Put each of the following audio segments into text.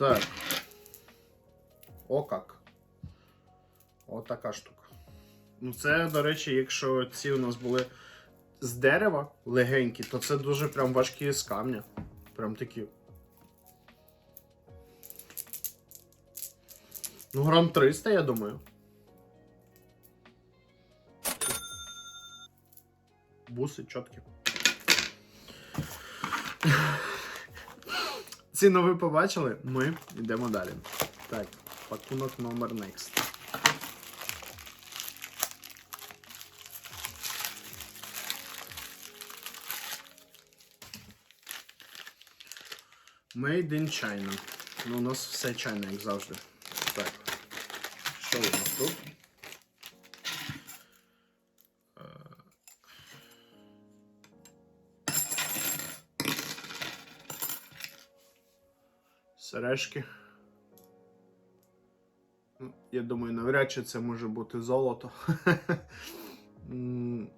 Так. О как. О така штука. Ну, це, до речі, якщо ці у нас були з дерева легенькі, то це дуже прям важкі з камня. Прям такі. Ну, грам 300, я думаю. Буси чіткі. Ціну ви побачили, ми йдемо далі. Так, пакунок номер next. Made in China. Ну, у нас все чайне, як завжди. Так. Сережки. Ну, Я думаю, навряд чи це може бути золото.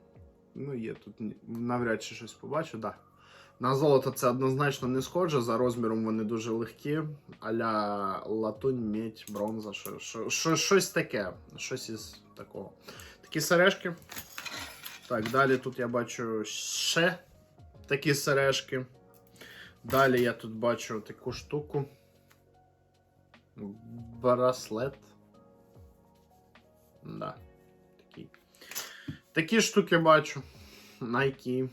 Ну, є тут навряд чи щось побачу, так. На золото це однозначно не схоже. За розміром вони дуже легкі. Аля латунь, медь, бронза, що, що, що, щось таке. Щось із такого. Такі сережки. Так, далі тут я бачу ще такі сережки. Далі я тут бачу таку штуку. Браслет. Да. Такі. Такі штуки бачу. Nike.